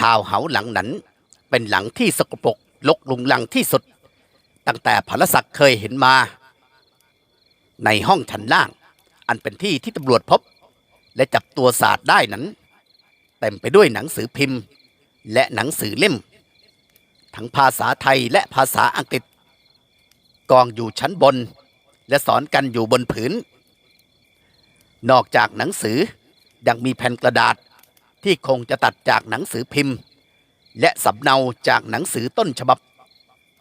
ทาวน์เฮาส์หลังนั้น เป็นหลังที่สกปรกลกลุงลังที่สุด ตั้งแต่พลศักดิ์เคยเห็นมา ในห้องชั้นล่าง อันเป็นที่ที่ตำรวจพบ และจับตัวศาสตร์ได้นั้น เต็มไปด้วยหนังสือพิมพ์ และหนังสือเล่ม ทั้งภาษาไทยและภาษาอังกฤษ กองอยู่ชั้นบน และสอนกันอยู่บนผืน นอกจากหนังสือยังมีแผ่นกระดาษ ที่คงจะตัดจากหนังสือพิมพ์ และสำเนาจากหนังสือต้นฉบับ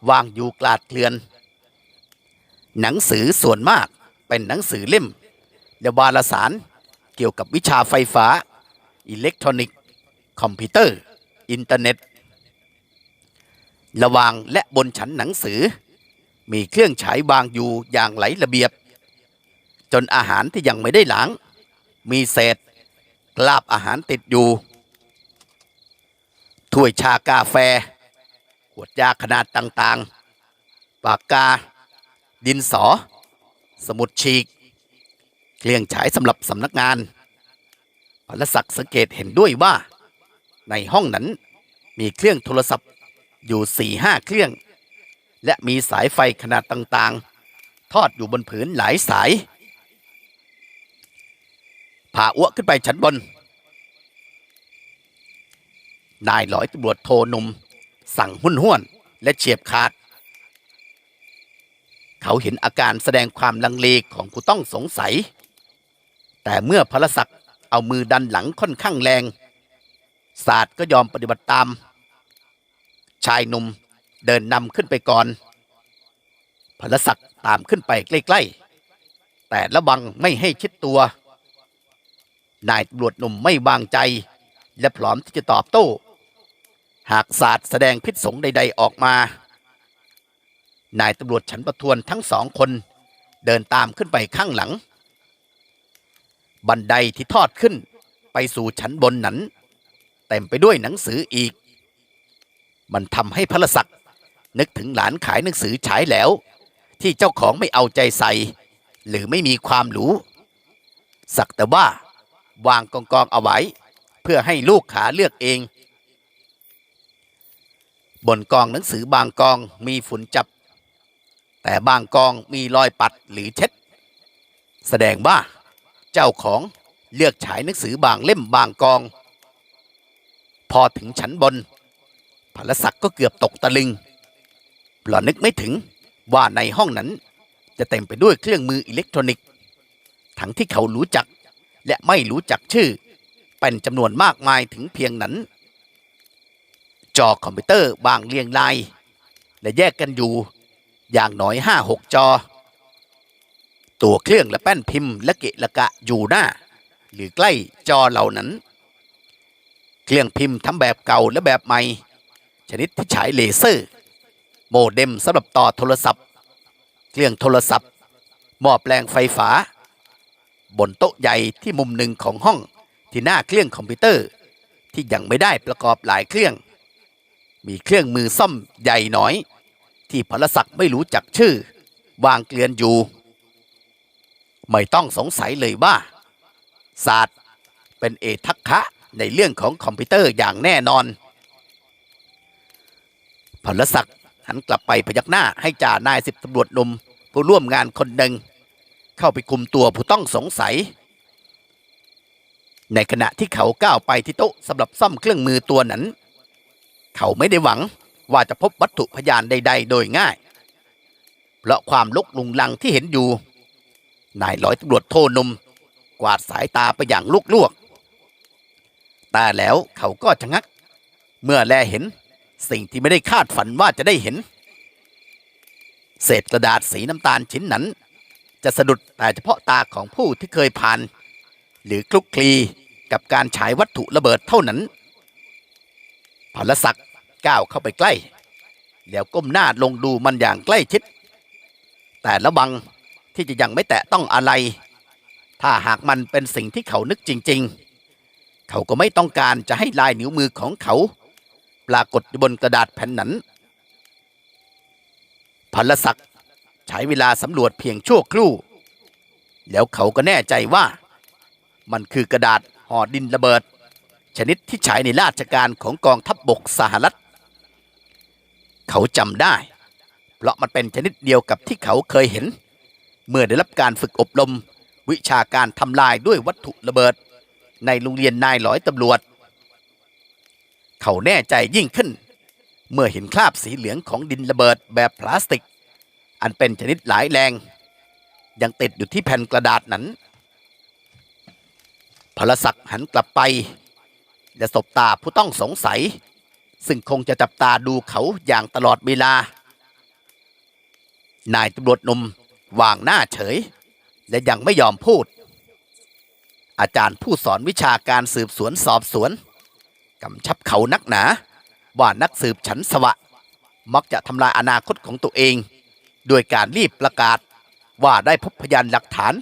วางอยู่กลาดเกลื่อน หนังสือส่วนมากเป็นหนังสือเล่มและวารสารเกี่ยวกับวิชาไฟฟ้า อิเล็กทรอนิกส์ คอมพิวเตอร์ อินเทอร์เน็ต ระวางและบนชั้นหนังสือ มีเครื่องฉายวางอยู่อย่างไหลระเบียบ จนอาหารที่ยังไม่ได้ล้าง มีเศษ ลาบอาหารติดอยู่ ถ้วยชากาแฟ ขวดยาขนาดต่างๆ ปากกา ดินสอ สมุดฉีก เครื่องฉายสำหรับสำนักงานพลศักดิ์สังเกตเห็นด้วยว่า ในห้องนั้นมีเครื่องโทรศัพท์อยู่สี่ห้าเครื่อง และมีสายไฟขนาดต่างๆ ทอดอยู่บนผืนหลายสาย พาอ้วกขึ้นไปชั้นบน นายหลอยตำรวจโทหนุ่มสั่งหุ่นห้วน และเฉียบขาด เขาเห็นอาการแสดงความลังเลของผู้ต้องสงสัย แต่เมื่อพลศักดิ์เอามือดันหลังค่อนข้างแรง ศาสตร์ก็ยอมปฏิบัติตาม ชายหนุ่มเดินนำขึ้นไปก่อนพลศักดิ์ตามขึ้นไปใกล้ ๆ แต่ระวังไม่ให้ชิดตัว นายตำรวจหนุ่มไม่วางใจ และพร้อมที่จะตอบโต้ หากศาสตร์แสดงพิษสงใด ๆออกมา นายตำรวจชั้นประทวนทั้งสองคนเดินตามขึ้นไปข้างหลัง บันไดที่ทอดขึ้นไปสู่ชั้นบนนั้นเต็มไปด้วยหนังสืออีก มันทำให้พระศักดิ์นึกถึงหลานขายหนังสือฉายแล้ว ที่เจ้าของไม่เอาใจใส่ หรือไม่มีความรู้ สักแต่ว่า วางกองกองๆเอาไว้ เพื่อให้ลูกขาเลือกเอง บนกองหนังสือบางกองมีฝุ่นจับ แต่บางกองมีรอยปัดหรือเช็ด แสดงว่าเจ้าของเลือกฉายหนังสือบางเล่มบางกอง พอถึงชั้นบนพลศักดิ์ก็เกือบตกตะลึงเพราะนึกไม่ถึงว่าในห้องนั้น จะเต็มไปด้วยเครื่องมืออิเล็กทรอนิกส์ ทั้งที่เขารู้จัก และไม่รู้จักชื่อ เป็นจำนวนมากมายถึงเพียงนั้น จอคอมพิวเตอร์บางเรียงราย และแยกกันอยู่ อย่างน้อยห้าหกจอ ตัวเครื่องและแป้นพิมพ์และเกะละกะอยู่หน้า หรือใกล้จอเหล่านั้น เครื่องพิมพ์ทั้งแบบเก่าและแบบใหม่ ชนิดที่ฉายเลเซอร์ โมเด็มสำหรับต่อโทรศัพท์ เครื่องโทรศัพท์หม้อแปลงไฟฟ้า บนโต๊ะใหญ่ที่มุมหนึ่งของห้องที่หน้าเครื่องคอมพิวเตอร์ ที่ยังไม่ได้ประกอบหลายเครื่อง มีเครื่องมือซ่อมใหญ่หน่อย ที่พลศักดิ์ไม่รู้จักชื่อ วางเกลื่อนอยู่ ไม่ต้องสงสัยเลยว่าศาสตร์เป็นเอทักคะในเรื่องของคอมพิวเตอร์อย่างแน่นอนพลศักดิ์หันกลับไปพยักหน้าให้จ่านายสิบตำรวจหนุ่มผู้ร่วมงานคนหนึ่ง เข้าไปคุมตัวผู้ต้องสงสัย ในขณะที่เขาก้าวไปที่โต๊ะสำหรับซ่อมเครื่องมือตัวนั้น เขาไม่ได้หวังว่าจะพบวัตถุพยานใด ๆ โดยง่าย เพราะความลุกลุงลังที่เห็นอยู่ นายร้อยตำรวจโทนุมกวาดสายตาไปอย่างลุกลวกๆแต่แล้วเขาก็ชะงัก เมื่อแลเห็นสิ่งที่ไม่ได้คาดฝันว่าจะได้เห็น เศษกระดาษสีน้ำตาลชิ้นนั้น จะสะดุดแต่เฉพาะตาของผู้ที่เคยผ่าน หรือคลุกคลีกับการฉายวัตถุระเบิดเท่านั้นพลศักดิ์ก้าวเข้าไปใกล้ แล้วก้มหน้าลงดูมันอย่างใกล้ชิด แต่ระวังที่จะยังไม่แตะต้องอะไร ถ้าหากมันเป็นสิ่งที่เขานึกจริง ๆ เขาก็ไม่ต้องการจะให้ลายนิ้วมือของเขา ปรากฏบนกระดาษแผ่นนั้นพลศักดิ์ ใช้เวลาสำรวจเพียงชั่วครู่ แล้วเขาก็แน่ใจว่า มันคือกระดาษห่อดินระเบิด ชนิดที่ใช้ในราชการของกองทัพบบกสหรัฐ เขาจำได้ เพราะมันเป็นชนิดเดียวกับที่เขาเคยเห็น เมื่อได้รับการฝึกอบรม วิชาการทำลายด้วยวัตถุระเบิด ในโรงเรียนนายร้อยตำรวจ เขาแน่ใจยิ่งขึ้น เมื่อเห็นคราบสีเหลืองของดินระเบิดแบบพลาสติก อันเป็นชนิดหลายแรง ยังติดอยู่ที่แผ่นกระดาษนั้นพลศักดิ์หันกลับไป และสบตาผู้ต้องสงสัย ซึ่งคงจะจับตาดูเขาอย่างตลอดเวลา นายตำรวจหนุ่มวางหน้าเฉย และยังไม่ยอมพูด อาจารย์ผู้สอนวิชาการสืบสวนสอบสวนกำชับเขานักหนา ว่านักสืบฉันสวะ มักจะทำลายอนาคตของตัวเอง โดยการรีบประกาศว่าได้พบพยานหลักฐาน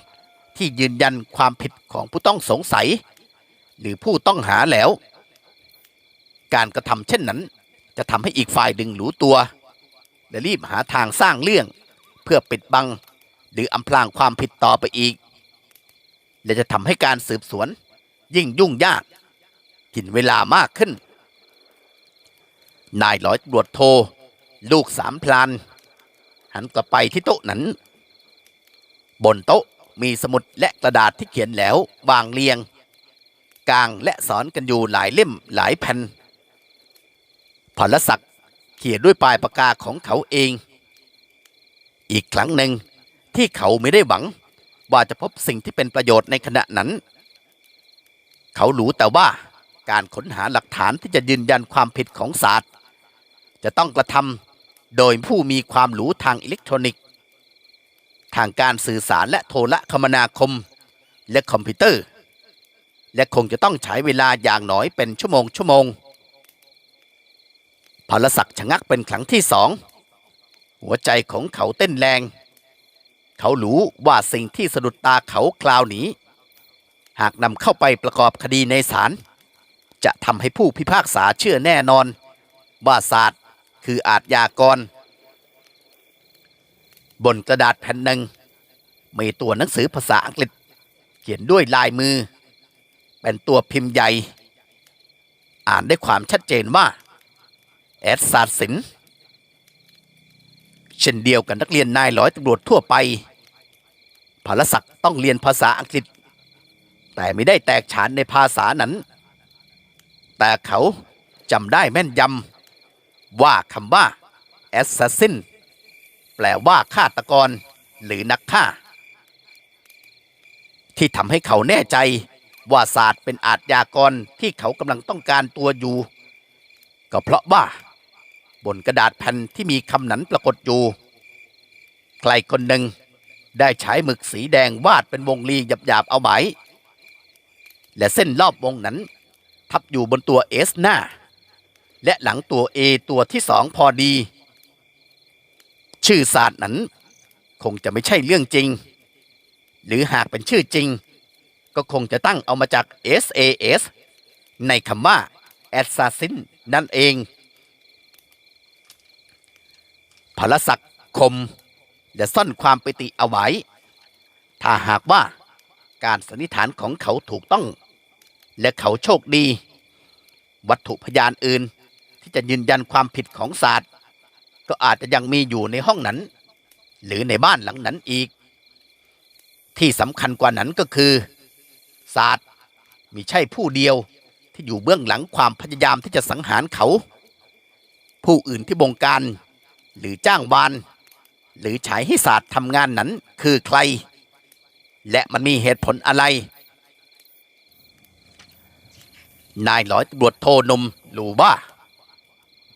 ที่ยืนยันความผิดของผู้ต้องสงสัย หรือผู้ต้องหาแล้ว การกระทำเช่นนั้น จะทำให้อีกฝ่ายดึงหรูตัว และรีบหาทางสร้างเรื่องเพื่อปิดบัง หรืออำพรางความผิดต่อไปอีก และจะทำให้การสืบสวน ยิ่งยุ่งยากกินเวลามากขึ้น นายร้อยตำรวจโท ลูกสามพลาน หันกลับไปที่โต๊ะนั้น บนโต๊ะมีสมุดและกระดาษที่เขียนแล้ววางเรียง กลางและสอนกันอยู่หลายเล่มหลายแผ่นพลศักดิ์เขียนด้วยปลายปากกาของเขาเอง อีกครั้งหนึ่งที่เขาไม่ได้หวัง ว่าจะพบสิ่งที่เป็นประโยชน์ในขณะนั้น เขารู้แต่ว่าการค้นหาหลักฐานที่จะยืนยันความผิดของศาสตร์ จะต้องกระทำ โดยผู้มีความรู้ทางอิเล็กทรอนิกส์ ทางการสื่อสารและโทรคมนาคม และคอมพิวเตอร์ และคงจะต้องใช้เวลาอย่างน้อยเป็นชั่วโมงชั่วโมงพลศักดิ์ชะงักเป็นครั้งที่สองหัวใจของเขาเต้นแรง เขารู้ว่าสิ่งที่สะดุดตาเขาคราวนี้ หากนำเข้าไปประกอบคดีในศาลจะทำให้ผู้พิพากษาเชื่อแน่นอน ว่าศาสตร์ คืออาทยากร บนกระดาษแผ่นหนึ่งมีตัวหนังสือภาษาอังกฤษ เขียนด้วยลายมือ เป็นตัวพิมพ์ใหญ่ อ่านได้ความชัดเจนว่า แอดศาสตร์ศิลป์เช่นเดียวกับนักเรียนนายร้อยตำรวจทั่วไปพลศักดิ์ต้องเรียนภาษาอังกฤษ แต่ไม่ได้แตกฉานในภาษานั้น แต่เขาจำได้แม่นยำ ว่าคำว่า assassin แปลว่าฆาตกร หรือนักฆ่า ที่ทำให้เขาแน่ใจว่าศาสตร์เป็นอาทยากรที่เขากำลังต้องการตัวอยู่ ก็เพราะว่า บนกระดาษแผ่นที่มีคำนั้นปรากฏอยู่ ใครคนหนึ่งได้ใช้หมึกสีแดงวาดเป็นวงรีหยาบๆเอาไว้และเส้นรอบวงนั้น ทับอยู่บนตัวเอสหน้า และหลังตัวเอตัวที่สองพอดี ชื่อศาสตร์นั้น คงจะไม่ใช่เรื่องจริง หรือหากเป็นชื่อจริง ก็คงจะตั้งเอามาจาก SAS ในคำว่า Assassin นั่นเองพลศักดิ์คมและซ่อนความปิติเอาไว้ ถ้าหากว่าการสันนิษฐานของเขาถูกต้อง และเขาโชคดี วัตถุพยานอื่น ที่จะยืนยันความผิดของศาสตร์ ก็อาจจะยังมีอยู่ในห้องนั้น หรือในบ้านหลังนั้นอีก ที่สำคัญกว่านั้นก็คือ ศาสตร์มีใช่ผู้เดียวที่อยู่เบื้องหลังความพยายามที่จะสังหารเขา ผู้อื่นที่บงการ หรือจ้างวาน หรือฉายให้ศาสตร์ทำงานนั้นคือใคร และมันมีเหตุผลอะไร นายร้อยตำรวจโทนมรู้ว่า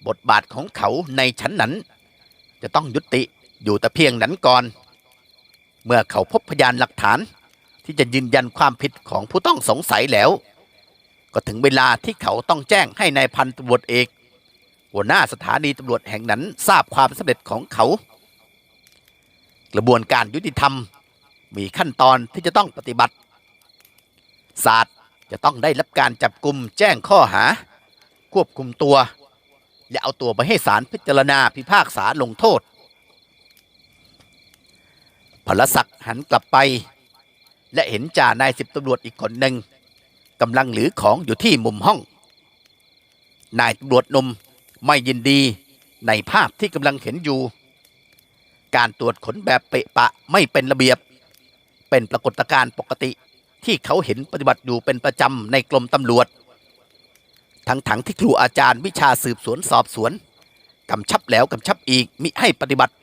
บทบาทของเขาในชั้นนั้น จะต้องยุติอยู่แต่เพียงนั้นก่อน เมื่อเขาพบพยานหลักฐาน ที่จะยืนยันความผิดของผู้ต้องสงสัยแล้ว ก็ถึงเวลาที่เขาต้องแจ้งให้ในายพันตำรวจเอก หัวหน้าสถานีตำรวจแห่งนั้นทราบความสำเร็จของเขา กระบวนการยุติธรรมมีขั้นตอนที่จะต้องปฏิบัติศาสตร์จะต้องได้รับการจับกลุ่มแจ้งข้อหา ควบคุมตัว และเอาตัวไปให้ศาลพิจารณาพิพากษาลงโทษพลศักดิ์หันกลับไป และเห็นจ่านายสิบตำรวจอีกคนหนึ่งกำลังหรือของอยู่ที่มุมห้อง นายตำรวจนุ่มไม่ยินดีในภาพที่กำลังเห็นอยู่ การตรวจขนแบบเปะปะไม่เป็นระเบียบ เป็นปรากฏการณ์ปกติที่เขาเห็นปฏิบัติอยู่เป็นประจำในกรมตำรวจ ทั้งๆทที่ครูอาจารย์วิชาสืบสวนสอบสวนกำชับแล้วกำชับอีกมิให้ปฏิบัติ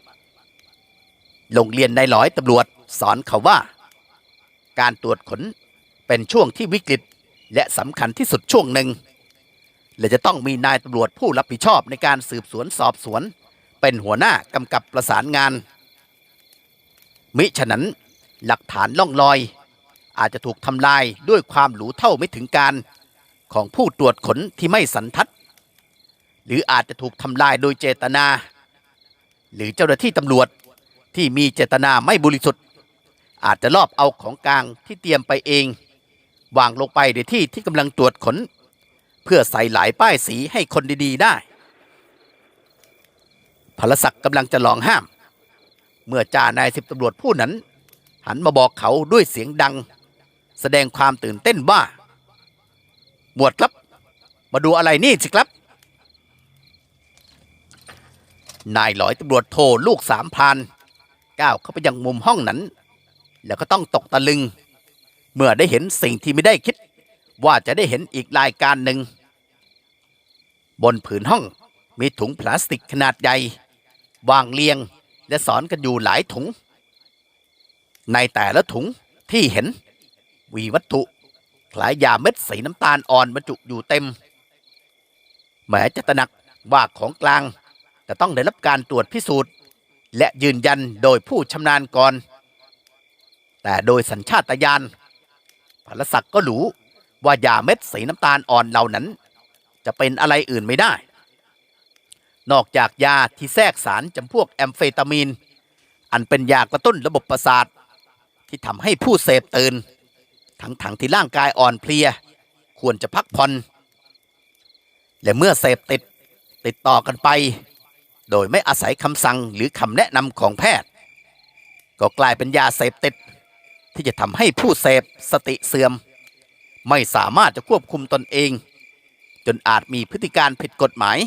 โรงเรียนในร้อยตำรวจสอนเขาว่า การตรวจขนเป็นช่วงที่วิกฤตและสำคัญที่สุดช่วงหนึ่ง และจะต้องมีนายตำรวจผู้รับผิดชอบในการสืบสวนสอบสวน เป็นหัวหน้ากำกับประสานงาน มิฉะนั้นหลักฐานล่องลอย อาจจะถูกทำลายด้วยความหรูเท่าไม่ถึงการ ของผู้ตรวจขนที่ไม่สันทัด หรืออาจจะถูกทำลายโดยเจตนา หรือเจ้าหน้าที่ตำรวจที่มีเจตนาไม่บริสุทธิ์ อาจจะลอบเอาของกลางที่เตรียมไปเอง วางลงไปในที่ที่กำลังตรวจขน เพื่อใส่หลายป้ายสีให้คนดีๆได้พลศักดิ์กำลังจะลองห้าม เมื่อจ่านายสิบตำรวจผู้นั้น หันมาบอกเขาด้วยเสียงดัง แสดงความตื่นเต้นว่า หมวดครับ มาดูอะไรนี่สิครับนายหลอยตำรวจโทรลูกสามพรานก้าวเข้าไปยังมุมห้องนั้น แล้วก็ต้องตกตะลึง เมื่อได้เห็นสิ่งที่ไม่ได้คิด ว่าจะได้เห็นอีกรายการหนึ่ง บนผืนห้องมีถุงพลาสติกขนาดใหญ่ วางเรียงและสอนกันอยู่หลายถุง ในแต่ละถุงที่เห็นวีวัตถุ ลายยาเม็ดสีน้ำตาลอ่อนบรรจุอยู่เต็ม แม้จะตระหนักว่าของกลางจะต้องได้รับการตรวจพิสูจน์ และยืนยันโดยผู้ชำนาญก่อน แต่โดยสัญชาตญาณพลศักดิ์ก็รู้ว่ายาเม็ดสีน้ำตาลอ่อนเหล่านั้น จะเป็นอะไรอื่นไม่ได้ นอกจากยาที่แทรกสารจำพวกแอมเฟตามีน อันเป็นยากระตุ้นระบบประสาท ที่ทำให้ผู้เสพตื่น ทั้งถังๆที่ร่างกายอ่อนเพลีย ควรจะพักผ่อน และเมื่อเสพติดติดต่อกันไป โดยไม่อาศัยคำสั่งหรือคำแนะนำของแพทย์ ก็กลายเป็นยาเสพติด ที่จะทำให้ผู้เสพสติเสื่อม ไม่สามารถจะควบคุมตนเอง จนอาจมีพฤติการผิดกฎหมาย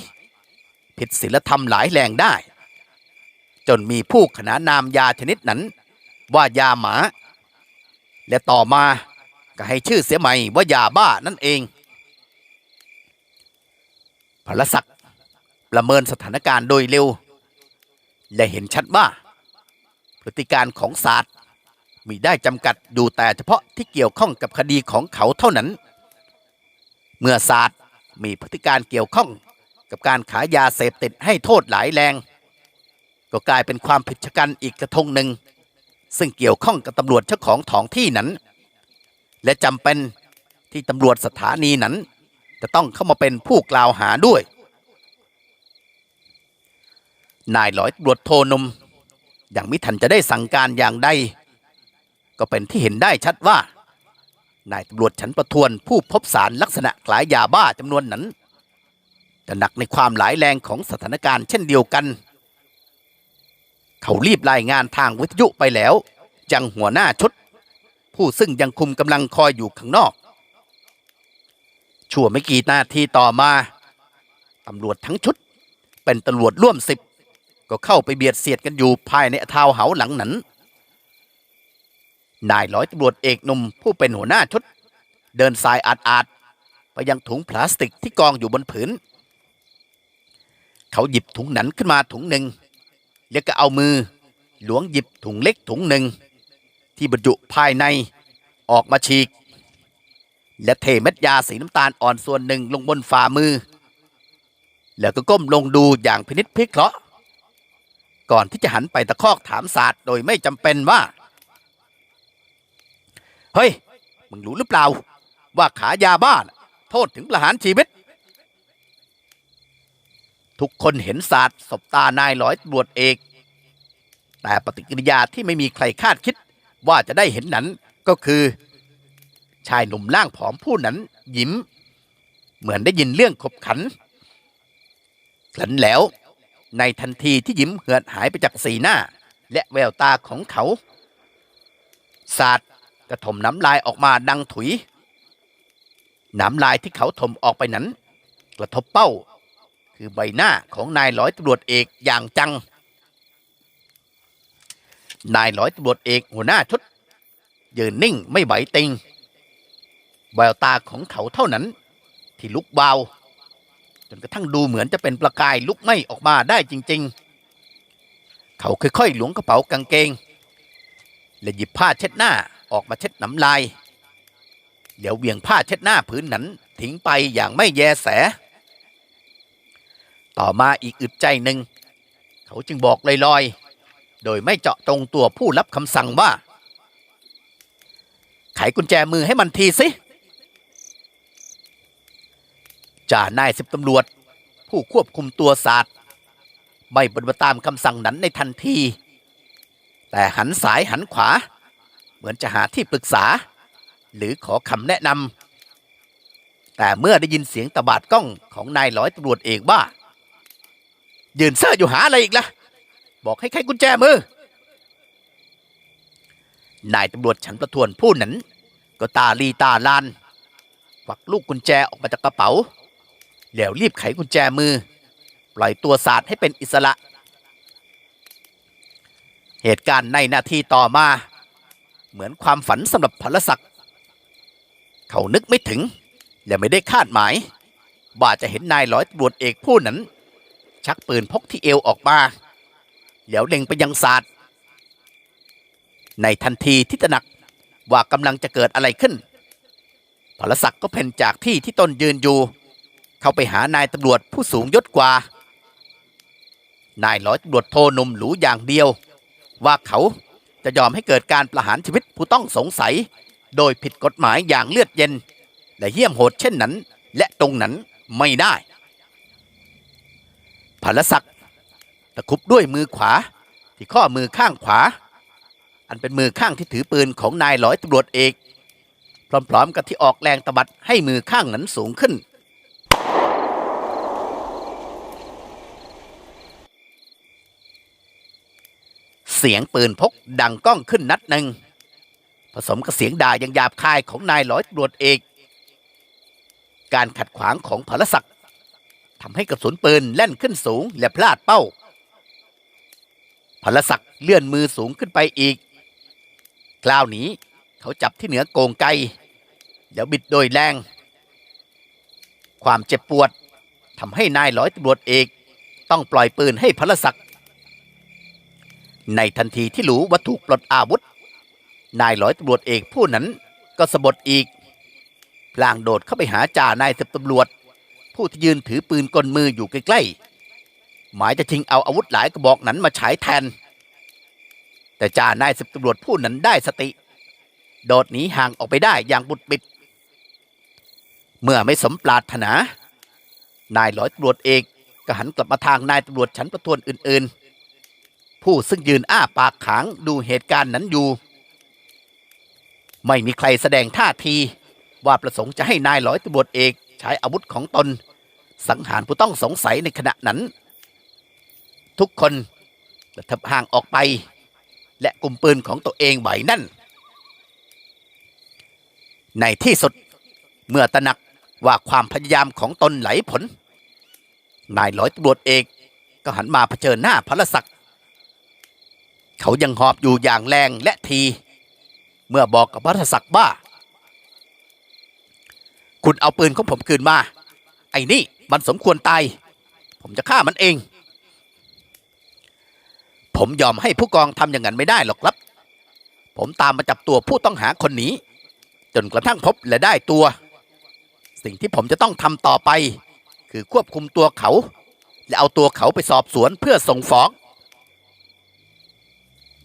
ผิดศีลธรรมหลายแรงได้ จนมีผู้ขนานนามยาชนิดนั้นว่ายาหมา และต่อมา ก็ให้ชื่อเสียใหม่ว่ายาบ้านั่นเองพลศักดิ์ประเมินสถานการณ์โดยเร็ว และเห็นชัดว่า พฤติการของศาสตร์มีได้จำกัดอยู่แต่เฉพาะที่เกี่ยวข้องกับคดีของเขาเท่านั้น เมื่อศาสตร์มีพฤติการเกี่ยวข้องกับการขายยาเสพติดให้โทษหลายแรง ก็กลายเป็นความผิดชะกันอีกกระทงหนึ่ง ซึ่งเกี่ยวข้องกับตำรวจเจ้าของท้องที่นั้น และจำเป็นที่ตำรวจสถานีนั้น จะต้องเข้ามาเป็นผู้กล่าวหาด้วย นายหลอยตำรวจโทนม อย่างมิทันจะได้สั่งการอย่างใดก็เป็นที่เห็นได้ชัดว่า นายตำรวจชั้นประทวนผู้พบสารลักษณะคล้ายยาบ้าจำนวนนั้นจะหนักในความหลายแรงของสถานการณ์เช่นเดียวกัน เขารีบรายงานทางวิทยุไปแล้วยังหัวหน้าชุด ผู้ซึ่งยังคุมกำลังคอยอยู่ข้างนอก ชั่วไม่กี่นาทีต่อมาตำรวจทั้งชุด เป็นตำรวจร่วมสิบก็เข้าไปเบียดเสียดกันอยู่ภายในทาวเฮาหลังนั้น นายร้อยตำรวจเอกหนุ่มผู้เป็นหัวหน้าชุด เดินสายอาดอาดๆไปยังถุงพลาสติกที่กองอยู่บนผืน เขาหยิบถุงหนันขึ้นมาถุงหนึ่ง แล้วก็เอามือหลวงหยิบถุงเล็กถุงหนึ่ง ที่บรรจุภายในออกมาฉีก และเทเม็ดยาสีน้ำตาลอ่อนส่วนหนึ่งลงบนฝ่ามือ แล้วก็ก้มลงดูอย่างพินิจพิเคราะห์ ก่อนที่จะหันไปตะคอกถามศาสตร์โดยไม่จำเป็นว่า เฮ้ย มึงรู้หรือเปล่า ว่าขายาบ้านโทษถึงประหารชีวิต ทุกคนเห็นศาสตร์สบตานายร้อยตรวจเอก แต่ปฏิกิริยาที่ไม่มีใครคาดคิด ว่าจะได้เห็นนั้นก็คือ ชายหนุ่มร่างผอมผู้นั้นยิ้ม เหมือนได้ยินเรื่องขบขันคลันแล้ว ในทันทีที่ยิ้มเหือดหายไปจากสีหน้า และแววตาของเขาศาสตร์กระถมน้ำลายออกมาดังถุย น้ำลายที่เขาถมออกไปนั้น กระทบเป้า คือใบหน้าของนายร้อยตำรวจเอกอย่างจัง นายร้อยตำรวจเอกหัวหน้าชุด ยืนนิ่งไม่ไหวติงแววตาของเขาเท่านั้น ที่ลุกวาจนกระทั่งดูเหมือนจะเป็นประกายลุกไหม้ออกมาได้จริง ๆ เขาค่อยๆหลวงกระเป๋ากางเกง และหยิบผ้าเช็ดหน้าออกมาเช็ดน้ำลายเดี๋ยวเวี่ยงผ้าเช็ดหน้าผืนนั้นทิ้งไปอย่างไม่แยแส ต่อมาอีกอึดใจหนึ่ง เขาจึงบอกลอยๆ โดยไม่เจาะตรงตัวผู้รับคำสั่งว่า ไขกุญแจมือให้มันทีสิ จ่านายสิบตำรวจ ผู้ควบคุมตัวศาสตร์ไม่ปฏิบัติตามคำสั่งนั้นในทันที แต่หันสายหันขวา เหมือนจะหาที่ปรึกษา หรือขอคำแนะนำแต่เมื่อได้ยินเสียงตะบาดกล้องของนายร้อยตำรวจเอกว่า ยืนเซ่ออยู่หาอะไรอีกล่ะ บอกให้ไขกุญแจมือ นายตำรวจฉันประทวนผู้นั้น ก็ตาลีตาลานควักลูกกุญแจออกมาจากกระเป๋า แล้วรีบไขกุญแจมือ ปล่อยตัวศาสตร์ให้เป็นอิสระ เหตุการณ์ในนาทีต่อมา เหมือนความฝันสำหรับพลศักดิ์เขานึกไม่ถึง และไม่ได้คาดหมาย ว่าจะเห็นนายร้อยตำรวจเอกผู้นั้น ชักปืนพกที่เอวออกมา แล้วเล็งไปยังศาสตร์ ในทันทีที่ตระหนักว่ากำลังจะเกิดอะไรขึ้นพลศักดิ์ก็เพ่นจากที่ที่ตนยืนอยู่ เข้าไปหานายตำรวจผู้สูงยศกว่า นายร้อยตำรวจโทหนุ่มหรูอย่างเดียว ว่าเขาจะยอมให้เกิดการประหารชีวิตผู้ต้องสงสัย โดยผิดกฎหมายอย่างเลือดเย็น และเหี้ยมโหดเช่นนั้น และตรงนั้นไม่ได้พลศักดิ์ คุบด้วยมือขวา ที่ข้อมือข้างขวา อันเป็นมือข้างที่ถือปืนของนายร้อยตำรวจเอก พร้อมๆกับที่ออกแรงตบัดให้มือข้างนั้นสูงขึ้น เสียงปืนพกดังก้องขึ้นนัดหนึ่งผสมกับเสียงด่าย่างหยาบคายของนายร้อยตำรวจเอก การขัดขวางของพลศักดิ์ทำให้กระสุนปืนแล่นขึ้นสูงและพลาดเป้า พลศักดิ์เลื่อนมือสูงขึ้นไปอีก คราวนี้เขาจับที่เหนือโกงไก เดี๋ยวบิดโดยแรง ความเจ็บปวดทำให้นายร้อยตำรวจเอก ต้องปล่อยปืนให้พลศักดิ์ในทันทีที่รู้ว่าถูกปลดอาวุธ นายร้อยตำรวจเอกผู้นั้นก็สะบดอีก พลางโดดเข้าไปหาจ่านายสิบตำรวจ ผู้ที่ยืนถือปืนกลมืออยู่ใกล้ๆ หมายจะชิงเอาอาวุธหลายกระบอกนั้นมาฉายแทน แต่จ่านายสิบตำรวจผู้นั้นได้สติ โดดหนีห่างออกไปได้อย่างบุดบิด เมื่อไม่สมปรารถนา นายร้อยตำรวจเอกก็หันกลับมาทางนายตำรวจชั้นประทวนอื่น ๆ ผู้ซึ่งยืนอ้าปากขางดูเหตุการณ์นั้นอยู่ ไม่มีใครแสดงท่าทีว่าประสงค์จะให้นายร้อยตำรวจเอกใช้อาวุธของตน สังหารผู้ต้องสงสัยในขณะนั้น ทุกคนกระเถิบห่างออกไป และกลุ่มปืนของตัวเองไหวนั่น ในที่สุดเมื่อตระหนักว่าความพยายามของตนไหลผล นายร้อยตำรวจเอกก็หันมาเผชิญหน้าพลศักดิ์เขายังหอบอยู่อย่างแรงและที เมื่อบอกกับพลศักดิ์ว่า คุณเอาปืนของผมคืนมา ไอ้นี่มันสมควรตาย ผมจะฆ่ามันเอง ผมยอมให้ผู้กองทำอย่างนั้นไม่ได้หรอกครับ ผมตามมาจับตัวผู้ต้องหาคนนี้ จนกระทั่งพบและได้ตัว สิ่งที่ผมจะต้องทำต่อไป คือควบคุมตัวเขา และเอาตัวเขาไปสอบสวนเพื่อส่งฟ้อง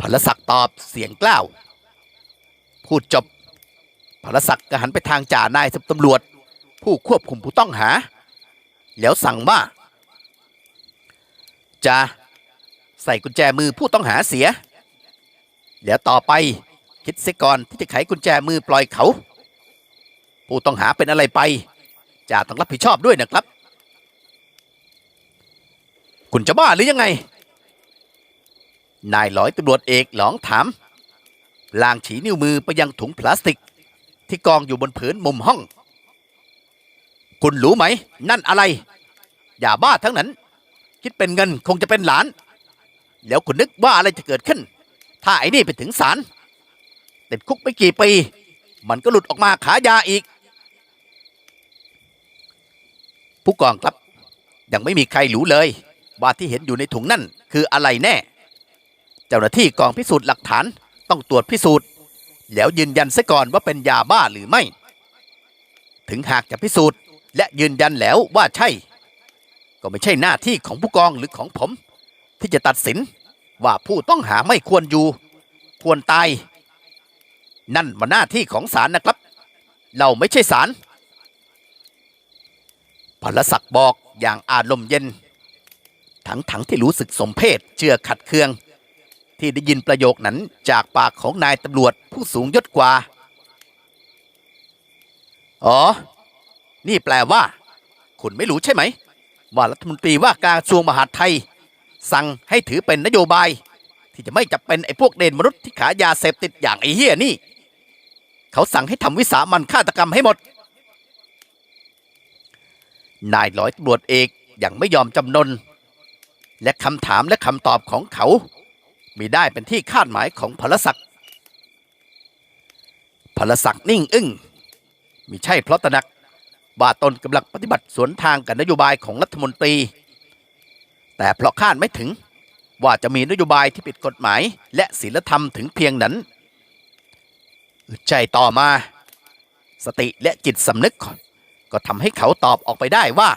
พลศักดิ์ตอบเสียงกล้าว พูดจบพลศักดิ์ก็หันไปทางจ่านายสิบตำรวจ ผู้ควบคุมผู้ต้องหา แล้วสั่งว่าจะ ใส่กุญแจมือผู้ต้องหาเสียแล้วต่อไปคิดเสียก่อนที่จะไขกุญแจมือปล่อยเขา ผู้ต้องหาเป็นอะไรไปจ่าต้องรับผิดชอบด้วยนะครับ คุณจะบ้าหรือยังไง นายร้อยตำรวจเอกหลองถามลางฉีนิ้วมือไปยังถุงพลาสติก ที่กองอยู่บนผืนมุมห้อง คุณรู้ไหม นั่นอะไร อย่าบ้าทั้งนั้น คิดเป็นเงินคงจะเป็นหลาน แล้วคุณนึกว่าอะไรจะเกิดขึ้น ถ้าไอ้นี่ไปถึงศาลติดคุกไปกี่ปี มันก็หลุดออกมาขายาอีก ผู้กองครับ ยังไม่มีใครรู้เลย ว่าที่เห็นอยู่ในถุงนั่นคืออะไรแน่ เจ้าหน้าที่กองพิสูจน์หลักฐานต้องตรวจพิสูจน์ แล้วยืนยันซะก่อนว่าเป็นยาบ้าหรือไม่ ถึงหากจะพิสูจน์ และยืนยันแล้วว่าใช่ ก็ไม่ใช่หน้าที่ของผู้กองหรือของผม ที่จะตัดสินว่าผู้ต้องหาไม่ควรอยู่ ควรตาย นั่นมันหน้าที่ของศาลนะครับ เราไม่ใช่ศาลพลศักดิ์บอกอย่างอารมณ์เย็น ทั้งทั้งที่รู้สึกสมเพศเชื่อขัดเคือง ที่ได้ยินประโยคนั้นจากปากของนายตำรวจผู้สูงยศกว่า อ๋อ นี่แปลว่า คุณไม่รู้ใช่ไหม ว่ารัฐมนตรีว่าการกระทรวงมหาดไทย สั่งให้ถือเป็นนโยบาย ที่จะไม่จับเป็นไอ้พวกเดนมนุษย์ที่ขายยาเสพติดอย่างไอ้เฮียนี่ เขาสั่งให้ทำวิสามันฆาตกรรมให้หมด นายร้อยตำรวจเอกยังไม่ยอมจำนน และคำถามและคำตอบของเขา มีได้เป็นที่คาดหมายของพลศักดิ์พลศักดิ์นิ่งอึ้งมิใช่เพราะตระหนักว่าตนกำลังปฏิบัติสวนทางกับนโยบายของรัฐมนตรี แต่เพราะคาดไม่ถึง ว่าจะมีนโยบายที่ผิดกฎหมาย และศีลธรรมถึงเพียงนั้นใจต่อมา สติและจิตสำนึก ก็ทำให้เขาตอบออกไปได้ว่า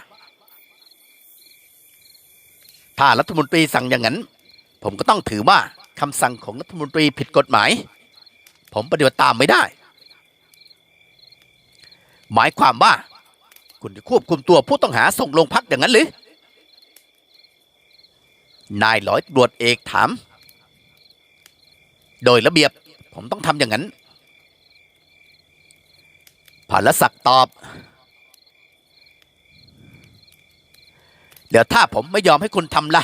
ถ้ารัฐมนตรีสั่งอย่างนั้น ผมก็ต้องถือว่าคำสั่งของรัฐมนตรีผิดกฎหมาย ผมปฏิบัติตามไม่ได้ หมายความว่า คุณจะควบคุมตัวผู้ต้องหาส่งโรงพักอย่างนั้นหรือ นายร้อยตำรวจเอกถาม โดยระเบียบผมต้องทำอย่างนั้นผลศักดิ์ตอบ เดี๋ยวถ้าผมไม่ยอมให้คุณทำล่ะ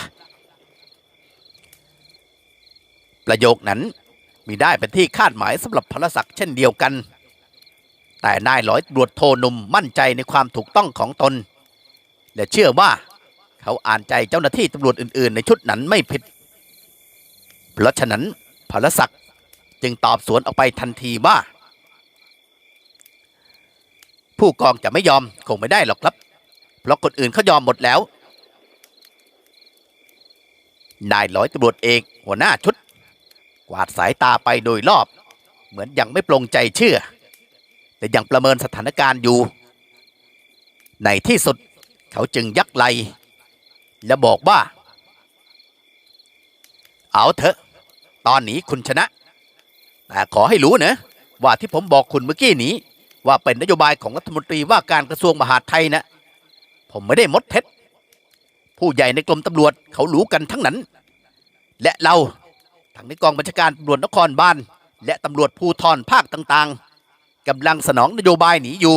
ประโยคนั้นมีได้เป็นที่คาดหมายสำหรับพลศักดิ์เช่นเดียวกัน แต่นายร้อยตำรวจโทนุ่มมั่นใจในความถูกต้องของตน และเชื่อว่า เขาอ่านใจเจ้าหน้าที่ตำรวจอื่นๆ ในชุดนั้นไม่ผิด เพราะฉะนั้นพลศักดิ์จึงตอบสวนออกไปทันทีว่า ผู้กองจะไม่ยอมคงไม่ได้หรอกครับ เพราะคนอื่นเขายอมหมดแล้ว นายร้อยตำรวจเอกหัวหน้าชุด กวาดสายตาไปโดยรอบ เหมือนยังไม่ปลงใจเชื่อ แต่ยังประเมินสถานการณ์อยู่ ในที่สุดเขาจึงยักไหล และบอกว่า เอาเถอะ ตอนนี้คุณชนะ แต่ขอให้รู้นะ ว่าที่ผมบอกคุณเมื่อกี้นี้ ว่าเป็นนโยบายของรัฐมนตรีว่าการกระทรวงมหาดไทยนะ ผมไม่ได้มดเท็จ ผู้ใหญ่ในกรมตำรวจเขารู้กันทั้งนั้น และเราทั้งในกองบัญชาการตำรวจนครบาลและตำรวจภูธรภาคต่างๆกำลังสนองนโยบายหนีอยู่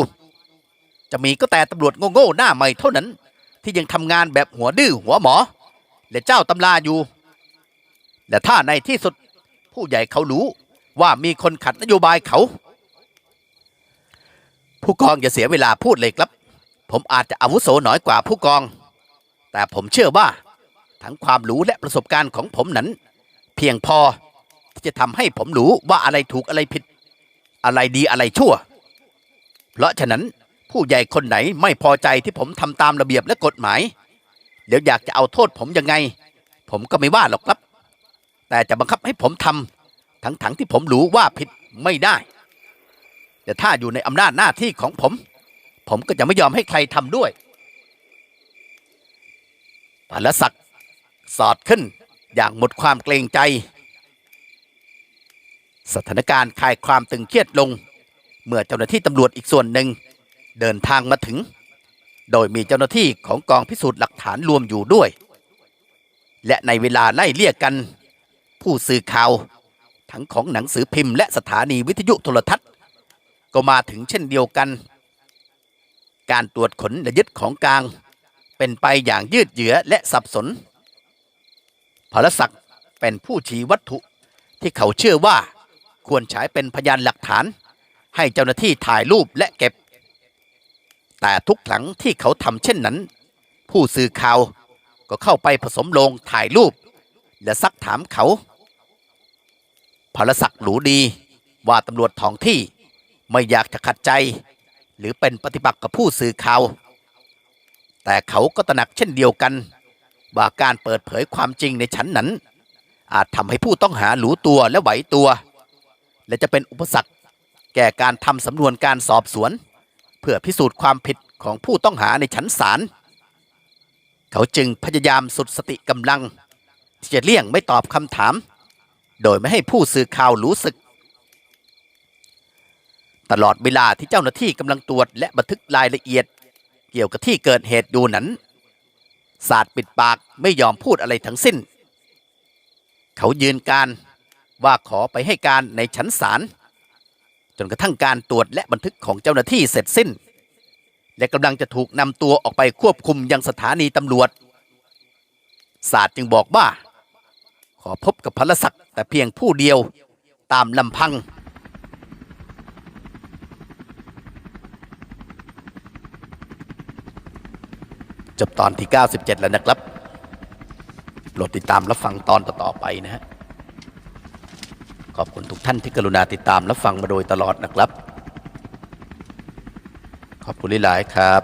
จะมีก็แต่ตำรวจโง่ๆหน้าใหม่เท่านั้น ที่ยังทำงานแบบหัวดื้อหัวหมอ และเจ้าตำราอยู่ และถ้าในที่สุดผู้ใหญ่เขารู้ว่ามีคนขัดนโยบายเขา ผู้กองอย่าเสียเวลาพูดเลยครับ ผมอาจจะอาวุโสน้อยกว่าผู้กอง แต่ผมเชื่อว่า ทั้งความรู้และประสบการณ์ของผมนั้น เพียงพอที่จะทำให้ผมรู้ว่าอะไรถูกอะไรผิด อะไรดีอะไรชั่ว เพราะฉะนั้น ผู้ใหญ่คนไหนไม่พอใจที่ผมทำตามระเบียบและกฎหมาย เดี๋ยวอยากจะเอาโทษผมยังไง ผมก็ไม่ว่าหรอกครับ แต่จะบังคับให้ผมทำทั้งๆที่ผมรู้ว่าผิดไม่ได้ แต่ถ้าอยู่ในอำนาจหน้าที่ของผม ผมก็จะไม่ยอมให้ใครทำด้วยพลศักดิ์สอดขึ้นอย่างหมดความเกรงใจ สถานการณ์คลายความตึงเครียดลง เมื่อเจ้าหน้าที่ตำรวจอีกส่วนหนึ่ง เดินทางมาถึง โดยมีเจ้าหน้าที่ของกองพิสูจน์หลักฐานรวมอยู่ด้วย และในเวลาไล่เลี่ยกัน ผู้สื่อข่าว ทั้งของหนังสือพิมพ์และสถานีวิทยุโทรทัศน์ ก็มาถึงเช่นเดียวกัน การตรวจขนและยึดของกลาง เป็นไปอย่างยืดเยื้อและสับสนพลศักดิ์เป็นผู้ชี้วัตถุที่เขาเชื่อว่าควรใช้เป็นพยานหลักฐาน ให้เจ้าหน้าที่ถ่ายรูปและเก็บ แต่ทุกครั้งที่เขาทำเช่นนั้น ผู้สื่อข่าวก็เข้าไปผสมลงถ่ายรูป และซักถามเขาพลศักดิ์รู้ดีว่าตำรวจท้องที่ไม่อยากจะขัดใจ หรือเป็นปฏิปักษ์กับผู้สื่อข่าว แต่เขาก็ตระหนักเช่นเดียวกัน ว่าการเปิดเผยความจริงในชั้นนั้น อาจทำให้ผู้ต้องหาหลูตัวและไหวตัว และจะเป็นอุปสรรคแก่การทำสำนวนการสอบสวน พื่อพิสูจน์ความผิดของผู้ต้องหาในชั้นศาลเขาจึงพยายามสุดสติกำลัง ที่จะเลี่ยงไม่ตอบคำถาม โดยไม่ให้ผู้สื่อข่าวรู้สึก ตลอดเวลาที่เจ้าหน้าที่กำลังตรวจและบันทึกรายละเอียด เกี่ยวกับที่เกิดเหตุดูนั้นศาสตร์ปิดปากไม่ยอมพูดอะไรทั้งสิ้น เขายืนการว่าขอไปให้การในชั้นศาล จนกระทั่งการตรวจและบันทึกของเจ้าหน้าที่เสร็จสิ้น และกำลังจะถูกนำตัวออกไปควบคุมยังสถานีตำรวจศาสตร์จึงบอกว่า ขอพบกับพลศักดิ์แต่เพียงผู้เดียวตามลำพัง จบตอนที่ 97 แล้วนะครับโปรดติดตามรับฟังตอนต่อๆไปนะฮะ ขอบคุณทุกท่านที่กรุณาติดตามและฟังมาโดยตลอดนะครับ ขอบคุณหลายครับ